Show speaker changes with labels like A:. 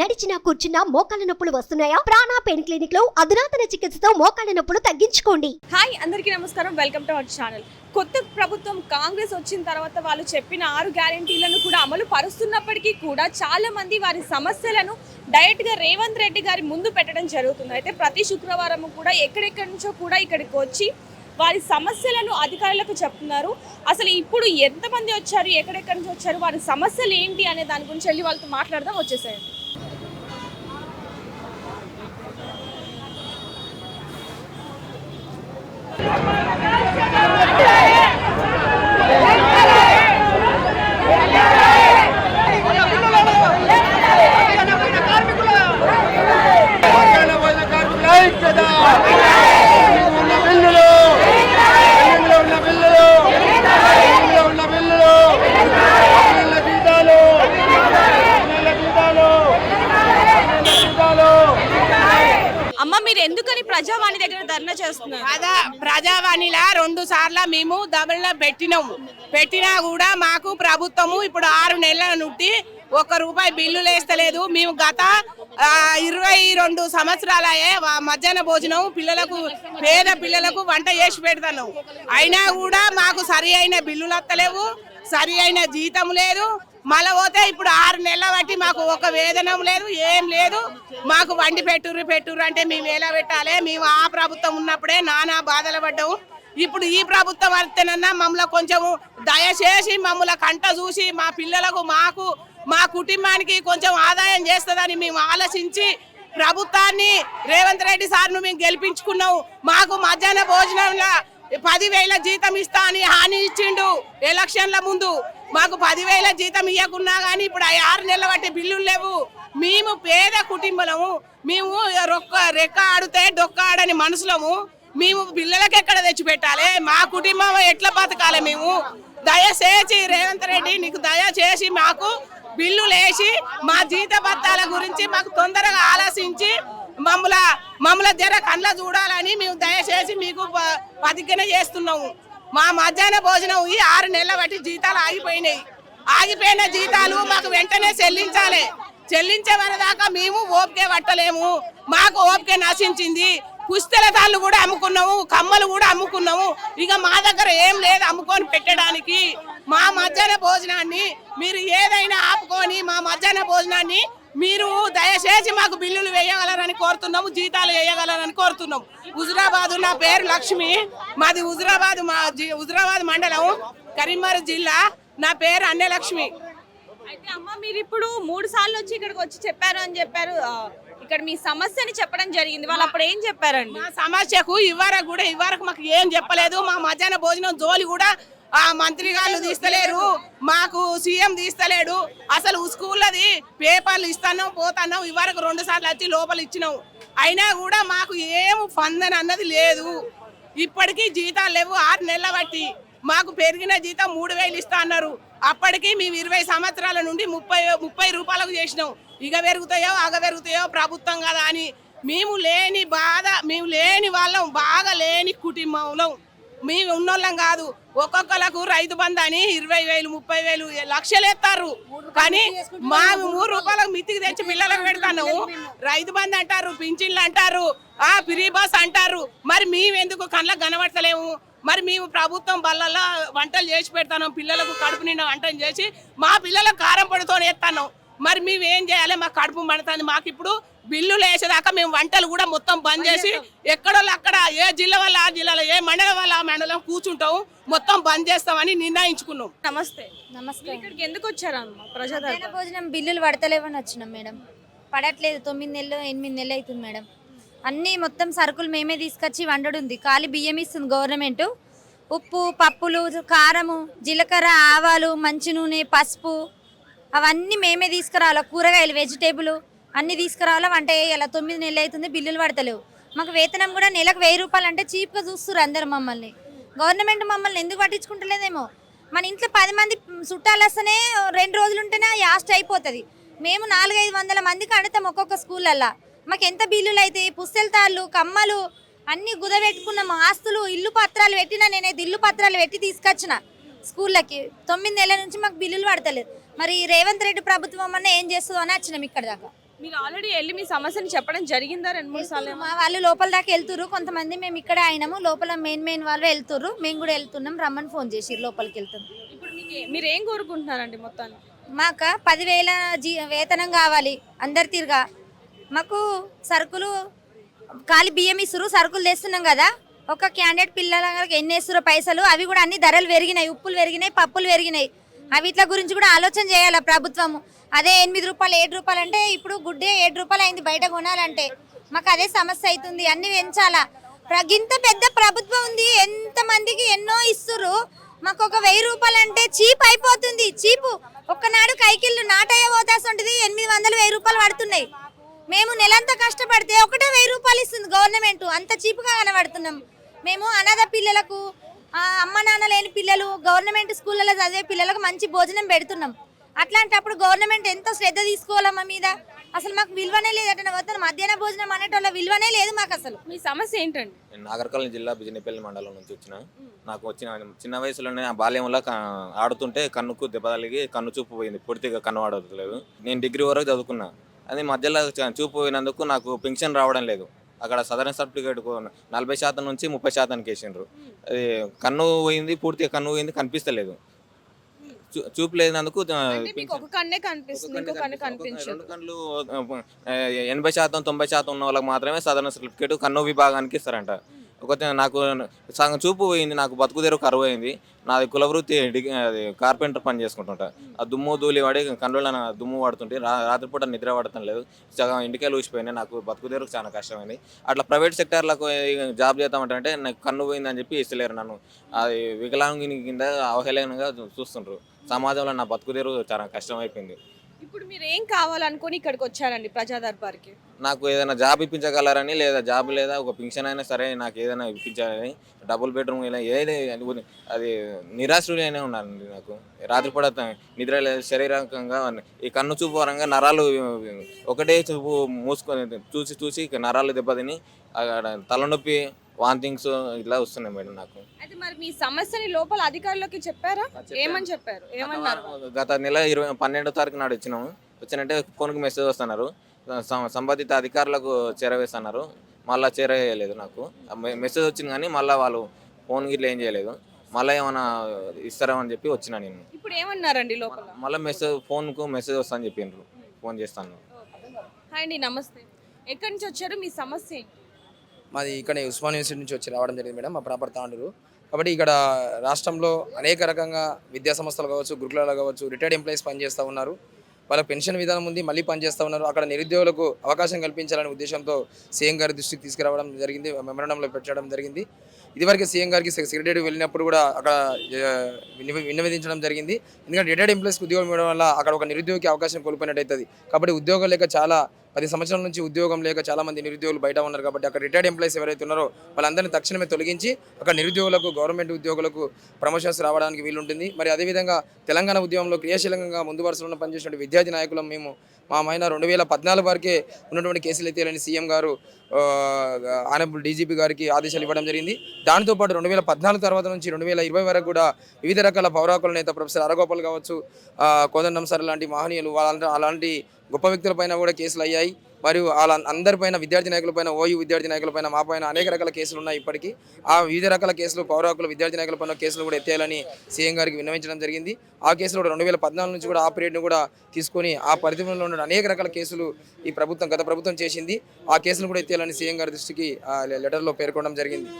A: నడిచినా కూర్చున్నా మోకాళ్ళ నొప్పులు వస్తున్నాయా? ప్రాణా పెయిన్ క్లినిక్లో అధునాతన చికిత్సతో మోకాళ్ళ నొప్పులు తగ్గించుకోండి.
B: హాయ్ అందరికీ నమస్కారం. Welcome to our channel. కొత్త ప్రభుత్వం కాంగ్రెస్ వచ్చిన తర్వాత వాళ్ళు చెప్పిన ఆరు గ్యారెంటీలను కూడా అమలు పరుస్తున్నప్పటికీ కూడా చాలా మంది వారి సమస్యలను డైరెక్ట్గా రేవంత్ రెడ్డి గారి ముందు పెట్టడం జరుగుతుంది. అయితే ప్రతి శుక్రవారం కూడా ఎక్కడెక్కడి నుంచో కూడా ఇక్కడికి వచ్చి వారి సమస్యలను అధికారులకు చెప్తున్నారు. అసలు ఇప్పుడు ఎంతమంది వచ్చారు ఎక్కడెక్కడి నుంచి వచ్చారు వారి సమస్యలు ఏంటి అనే దాని గురించి వెళ్ళి వాళ్ళతో మాట్లాడదాం. వచ్చేసేయండి.
C: ¡Vamos a! మేము దబల పెట్టినాము. పెట్టినా కూడా మాకు ప్రభుత్వము ఇప్పుడు ఆరు నెలల నుండి ఒక్క రూపాయి బిల్లులు వేస్తలేదు మేము గత ఇరవై రెండు సంవత్సరాలయే మధ్యాహ్న భోజనం పిల్లలకు పేద పిల్లలకు వంట చేసి పెడతాను అయినా కూడా మాకు సరి అయిన బిల్లులు వస్తలేవు సరి అయిన జీతం లేదు. మళ్ళా పోతే ఇప్పుడు ఆరు నెలల బట్టి మాకు ఒక వేతనం లేదు ఏం లేదు. మాకు వండి పెట్టుర్రు పెట్టుర్రు అంటే మేము ఎలా పెట్టాలి? మేము ఆ ప్రభుత్వం ఉన్నప్పుడే నానా బాధలు పడ్డాము. ఇప్పుడు ఈ ప్రభుత్వం వస్తేనన్నా మమ్మల్ని కొంచెం దయచేసి మమ్మల్ని కంట చూసి మా పిల్లలకు మాకు మా కుటుంబానికి కొంచెం ఆదాయం చేస్తుందని మేము ఆలోచించి ప్రభుత్వాన్ని రేవంత్ రెడ్డి సార్ను మేము గెలిపించుకున్నాము మాకు మధ్యాహ్న భోజనంలో పదివేల జీతం ఇస్తా అని హామీ ఇచ్చిండు ఎలక్షన్ల ముందు. మాకు పదివేల జీతం ఇవ్వకున్నా కానీ ఇప్పుడు ఆరు నెలల బట్టి బిల్లులు లేవు. మేము పేద కుటుంబము. మేము రొక్క రెక్క ఆడితే డొక్క ఆడని మనసులము. మేము పిల్లలకి ఎక్కడ తెచ్చిపెట్టాలి? మా కుటుంబం ఎట్లా బతకాలి మేము? దయచేసి రేవంత్ రెడ్డి నీకు దయచేసి మాకు బిల్లు లేచి మా జీత భత్తాల గురించి మాకు తొందరగా ఆలోచించి మమ్మల మమ్మల జర కళ్ళ చూడాలని మేము దయచేసి మీకు ప- ప్రతిజ్ఞ చేస్తున్నాము. మా మధ్యాహ్న భోజనం ఈ ఆరు నెలల బట్టి జీతాలు ఆగిపోయినాయి. ఆగిపోయిన జీతాలు మాకు వెంటనే చెల్లించాలి. చెల్లించే దాకా మేము ఓపికే పట్టలేము. మాకు ఓపిక నశించింది. పుస్తల తాళ్ళు కూడా అమ్ముకున్నాము కమ్మలు కూడా అమ్ముకున్నాము ఇక మా దగ్గర ఏం లేదు అమ్ముకొని పెట్టడానికి. మా మధ్యాహ్న భోజనాన్ని మీరు ఏదైనా ఆపుకొని మా మధ్యాహ్న భోజనాన్ని మీరు దయచేసి మాకు బిల్లులు వేయగలరని కోరుతున్నాము జీతాలు వేయగలరని కోరుతున్నాం హుజురాబాద్ నా పేరు లక్ష్మి. మాది హుజురాబాద్ మా జి- హుజురాబాద్ మండలం కరీంనగర్ జిల్లా. నా పేరు అన్నలక్ష్మి.
B: అయితే అమ్మ మీరు ఇప్పుడు మూడు సార్లు వచ్చి ఇక్కడికి వచ్చి చెప్పారు అని చెప్పారు. ఇక్కడ మీ సమస్యని చెప్పడం జరిగింది. వాళ్ళు అప్పుడు ఏం చెప్పారండి?
C: మా సమస్యకు ఇవ్వరకు కూడా ఇవ్వరకు మాకు ఏం చెప్పలేదు. మా మధ్యాహ్న భోజనం జోలి కూడా ఆ మంత్రి గారు తీస్తలేరు మాకు సీఎం తీస్తలేడు. అసలు స్కూల్లది పేపర్లు ఇస్తున్నాం పోతున్నాం ఇవరకు రెండు సార్లు వచ్చి లోపల ఇచ్చినాం. అయినా కూడా మాకు ఏం ఫందన అన్నది లేదు. ఇప్పటికీ జీతాలు లేవు ఆరు నెలల బట్టి మాకు పెరిగిన జీతం మూడు వేలు ఇస్తా అన్నారు. అప్పటికి మేము ఇరవై సంవత్సరాల నుండి ముప్పై ముప్పై రూపాయలకు చేసినాం. ఇక పెరుగుతాయో అగ పెరుగుతాయో ప్రభుత్వం కదా అని. మేము లేని బాధ మేము లేని వాళ్ళం బాగా లేని కుటుంబంలో. మేము ఉన్నోళ్ళం కాదు. ఒక్కొక్కలకు రైతు బంధు అని ఇరవై వేలు ముప్పై వేలు లక్షలు ఎత్తారు కానీ మా మూడు రూపాయలకు మితికి తెచ్చి పిల్లలకు పెడతాను. రైతు బంధు అంటారు పింఛన్లు అంటారు ఆ ఫ్రీ బస్ అంటారు. మరి మేము ఎందుకు కళ్ళకు కనబడతలేము? మరి మేము ప్రభుత్వం బల్లల్లో వంటలు చేసి పెడతాను పిల్లలకు కడుపు నిండా వంటలు చేసి మా పిల్లలకు కారం పొడితో వేస్తాను. మరి మేము ఏం చేయాలి? మా కడుపు మండుతుంది. మాకు ఇప్పుడు బిల్లులు వేసేదాకా మేము వంటలు కూడా మొత్తం బంద్ చేసి ఎక్కడో అక్కడ ఏ జిల్లా వల్ల ఆ జిల్లాలో ఏ మండలం వల్ల ఆ మండలం కూర్చుంటాం మొత్తం బంద్ చేస్తామని నిర్ణయించుకున్నాం.
B: నమస్తే.
D: నమస్తే.
B: మీరు ఇక్కడికి ఎందుకు వచ్చారమ్మా
D: మధ్యాహ్న భోజనం బిల్లులు పడతలేవని వచ్చినాం మేడం. పడట్లేదు. తొమ్మిది నెలలు ఎనిమిది నెలలు అవుతుంది మేడం. అన్నీ మొత్తం సరుకులు మేమే తీసుకొచ్చి వండడం ఉంది ఖాళీ బియ్యం ఇస్తుంది గవర్నమెంట్. ఉప్పు పప్పులు కారము జీలకర్ర ఆవాలు మంచి నూనె పసుపు అవన్నీ మేమే తీసుకురావాలి? కూరగాయలు వెజిటేబుల్ అన్నీ తీసుకురావాలా? వంట వేయాలి తొమ్మిది నెలలు అవుతుంది బిల్లులు పడతలేవు. మాకు వేతనం కూడా నెలకు వెయ్యి రూపాయలు అంటే చీప్గా చూస్తారు అందరు మమ్మల్ని. గవర్నమెంట్ మమ్మల్ని ఎందుకు పట్టించుకుంటలేదేమో? మన ఇంట్లో పది మంది చుట్టాలు వస్తేనే రెండు రోజులు ఉంటేనే యాస్ట్ అయిపోతుంది. మేము నాలుగైదు వందల మందికి అడుగుతాం ఒక్కొక్క స్కూళ్ళల్లో. మాకు ఎంత బిల్లులు అయితే పుస్తెల తాళ్ళు కమ్మలు అన్ని కుదబెట్టుకున్నాము ఆస్తులు ఇల్లు పత్రాలు పెట్టినా నేనైతే ఇల్లు పత్రాలు పెట్టి తీసుకొచ్చిన స్కూళ్ళకి. తొమ్మిది నెలల నుంచి మాకు బిల్లులు పడతలేదు. మరి రేవంత్ రెడ్డి ప్రభుత్వం అన్న ఏం చేస్తుందో అని వచ్చినాం ఇక్కడ దాకా.
B: మీరు ఆల్రెడీ వెళ్ళి మీ సమస్యని చెప్పడం జరిగిందా రెండు మూడు సార్లు
D: మా వాళ్ళు లోపల దాకా వెళ్తుర్రు. కొంతమంది మేము ఇక్కడే అయినాము. లోపల మెయిన్ మెయిన్ వాళ్ళు వెళ్తుర్రు. మేము కూడా వెళ్తున్నాం. రమ్మని ఫోన్ చేసి లోపలికి వెళ్తున్నాం
B: ఇప్పుడు మీకు మీరు ఏం కోరుకుంటున్నారండి మొత్తాన్ని
D: మాకు పదివేల జీ వేతనం కావాలి. అందరి తిరగా. మాకు సరుకులు ఖాళీ బియ్యం ఇస్తురు సరుకులు తెస్తున్నాం కదా. ఒక క్యాండిడేట్ పిల్లలకి ఎన్ని వేస్తురో పైసలు అవి కూడా అన్ని ధరలు పెరిగినాయి ఉప్పులు పెరిగినాయి పప్పులు పెరిగినాయి. అవిట్ల గురించి కూడా ఆలోచన చేయాలి ప్రభుత్వము? అదే ఎనిమిది రూపాయలు ఏడు రూపాయలు అంటే ఇప్పుడు గుడ్డే ఏడు రూపాయలు అయింది బయట కొనాలంటే. మాకు అదే సమస్య అవుతుంది అన్ని పెంచాలా? ఇంత పెద్ద ప్రభుత్వం ఉంది ఎంత మందికి ఎన్నో ఇస్తురు మాకు ఒక వెయ్యి రూపాయలు అంటే చీప్ అయిపోతుంది చీపు. ఒక్కనాడు కైకిళ్ళు నాటయ్య పోతాసంటది ఎనిమిది వందలు వెయ్యి రూపాయలు పడుతున్నాయి. మేము నెలంతా కష్టపడితే ఒకటే వెయ్యి రూపాయలు ఇస్తుంది గవర్నమెంట్. అంత చీప్గా కనబడుతున్నాం. మేము అనాథ పిల్లలకు అమ్మ నాన్న లేని పిల్లలు గవర్నమెంట్ స్కూళ్ళలో చదివే పిల్లలకు మంచి భోజనం పెడుతున్నాం. అట్లాంటప్పుడు గవర్నమెంట్ ఎంతో శ్రద్ధ తీసుకోవాలా మా మీద? అసలు మాకు విలువనే లేదు అంటే పోతాను మధ్యాహ్న భోజనం అనేటోళ్ళ విలువనే లేదు మాకు అసలు.
B: మీ సమస్య ఏంటండి?
E: నేను నాగర్కర్నూలు జిల్లా బిజినపల్లి మండలం నుంచి వచ్చిన. నాకు వచ్చిన చిన్న వయసులోనే ఆ బాల్యంలో ఆడుతుంటే కన్నుకు దెబ్బ తగిలి కన్ను చూపు పోయింది. పూర్తిగా కన్ను ఆడట్లేదు. నేను డిగ్రీ వరకు చదువుకున్నా. అది మధ్యలో చూపు పోయినందుకు నాకు పెన్షన్ రావడం లేదు. అక్కడ సదరన్ సర్టిఫికేట్ నలభై శాతం నుంచి ముప్పై శాతానికి వేసిండ్రు అది కన్ను పోయింది పూర్తిగా కన్ను పోయింది కనిపిస్తలేదు. చూపు లేనందుకు రెండు కళ్ళు ఎనభై శాతం తొంభై శాతం ఉన్న వాళ్ళకి మాత్రమే సాధారణ సర్టిఫికేట్ కన్ను విభాగానికి ఇస్తారంట. ఒక నాకు సగం చూపు పోయింది నాకు బతుకు తెరువు కరువు అయింది. నాది కులవృత్తి అది కార్పెంటర్ పని చేసుకుంటుంటా. ఆ దుమ్ము ధూళి పడి కన్నుల దుమ్ము పడుతుంటే రా రాత్రిపూట నిద్ర పడటం లేదు. సగం ఇంటికే ఊసిపోయినాయి నాకు బతుకు తెరువు చాలా కష్టమైంది. అట్లా ప్రైవేట్ సెక్టార్లకు జాబ్ చేద్దామంటే నాకు కన్ను పోయిందని చెప్పి ఇస్తలేరు నన్ను. అది వికలాంగిని కింద అవహేళనగా చూస్తుండ్రు. సమాజంలో నా బతుకు తెరువు చాలా కష్టమైపోయింది.
B: ఇప్పుడు మీరు ఏం కావాలనుకొని ఇక్కడికి వచ్చారండి ప్రజా దర్బార్కి?
E: నాకు ఏదైనా జాబ్ ఇప్పించగలరని లేదా జాబ్ లేదా ఒక పింఛన్ అయినా సరే నాకు ఏదైనా ఇప్పించాలని డబుల్ బెడ్రూమ్ ఇలా ఏది అది నిరాశ్రులైనా ఉన్నానండి నాకు. రాత్రిపూట నిద్ర శరీరకంగా ఈ కన్ను చూపు పరంగా నరాలు ఒకటే చూపు మూసుకొని చూసి చూసి నరాలు దెబ్బతిని అక్కడ తలనొప్పి వాంతింగ్స్ ఇట్లా వస్తున్నాయి మేడం నాకు.
B: అయితే మరి మీ సమస్యని లోపల అధికారులకి చెప్పారా? ఏమని చెప్పారు? ఏమన్నారు?
E: గత నెల ఇరవై పన్నెండో తారీఖు నాడు వచ్చినాము. వచ్చినట్టే ఫోన్కి మెసేజ్ వస్తున్నారు. సం- సంబంధిత అధికారులకు చేరవేస్తున్నారు. మళ్ళీ చేరవేయలేదు నాకు. ఆ మె- మెసేజ్ వచ్చింది కానీ మళ్ళీ వాళ్ళు ఫోన్ గిట్ల ఏం చేయలేదు. మళ్ళీ ఏమైనా ఇస్తారేమని చెప్పి వచ్చిన నేను.
B: ఇప్పుడు ఏమన్నారండి లోపల?
E: మళ్ళీ మెసేజ్ ఫోన్కు మెసేజ్ వస్తా అని చెప్పిండ్రు ఫోన్ చేస్తాను.
B: హాయ్ అండి నమస్తే. ఎక్కడి నుంచి వచ్చారు? మీ సమస్య ఏంటి?
F: మాది ఇక్కడ ఉస్మాన్ యూనివర్సిటీ నుంచి వచ్చి రావడం జరిగింది మేడం మా ప్రాపర్ తాండూరు. కాబట్టి ఇక్కడ రాష్ట్రంలో అనేక రకంగా విద్యా సంస్థలు కావచ్చు గురుకులాలు కావచ్చు రిటైర్డ్ ఎంప్లాయీస్ పనిచేస్తూ ఉన్నారు. వాళ్ళ పెన్షన్ విధానం ఉంది మళ్ళీ పనిచేస్తూ ఉన్నారు. అక్కడ నిరుద్యోగులకు అవకాశం కల్పించాలనే ఉద్దేశంతో సీఎం గారి దృష్టికి తీసుకురావడం జరిగింది మెమరణంలో పెట్టడం జరిగింది. ఇదివరకు సీఎం గారికి సెక్రటరీ వెళ్ళినప్పుడు కూడా అక్కడ ఆ, విన్నవించడం జరిగింది. ఎందుకంటే రిటైర్డ్ ఎంప్లాయీస్కి ఉద్యోగం ఇవ్వడం వల్ల అక్కడ ఒక నిరుద్యోగికి అవకాశం కోల్పోయినట్టు అవుతుంది కాబట్టి ఉద్యోగం లేక చాలా పది సంవత్సరాల నుంచి ఉద్యోగం లేక చాలా మంది నిరుద్యోగులు బయట ఉన్నారు కాబట్టి అక్కడ రిటైర్డ్ ఎంప్లాయీస్ ఎవరైతే ఉన్నారో వాళ్ళందరినీ తక్షణమే తొలగించి అక్కడ నిరుద్యోగులకు గవర్నమెంట్ ఉద్యోగులకు ప్రమోషన్స్ రావడానికి వీలుంటుంది. మరి అదేవిధంగా తెలంగాణ ఉద్యమంలో క్రియాశీలంగా ముందు వరుసలో పనిచేసిన విద్యార్థి నాయకులం మేము మా మైన రెండు వేల పద్నాలుగు వరకే ఉన్నటువంటి కేసులు ఎత్తేయాలని సీఎం గారు ఆనబుల్ డీజీపీ గారికి ఆదేశాలు ఇవ్వడం జరిగింది. దాంతోపాటు రెండు వేల పద్నాలుగు తర్వాత నుంచి రెండు వేల ఇరవై వరకు కూడా వివిధ రకాల పౌరాకుల నేత ప్రొఫెసర్ అరగోపాల్ కావచ్చు కోదండం సార్ లాంటి మహనీయులు వాళ్ళ అలాంటి గొప్ప వ్యక్తులపైన కూడా కేసులు అయ్యాయి. మరియు వాళ్ళ అందరిపైన విద్యార్థి నాయకులపైన ఓయూ విద్యార్థి నాయకులపైన మా పైన అనేక రకాల కేసులు ఉన్నాయి ఇప్పటికీ. ఆ వివిధ రకాల కేసులు పౌర హక్కుల విద్యార్థి నాయకులపైన కేసులు కూడా ఎత్తేయాలని సీఎం గారికి విన్నవించడం జరిగింది. ఆ కేసులు కూడా రెండు వేల పద్నాలుగు నుంచి కూడా ఆ పీరియడ్ను కూడా తీసుకొని ఆ పరిధిలో ఉన్న అనేక రకాల కేసులు ఈ ప్రభుత్వం గత ప్రభుత్వం చేసింది. ఆ కేసులు కూడా ఎత్తేయాలని సీఎం గారి దృష్టికి లెటర్లో పేర్కొనడం జరిగింది.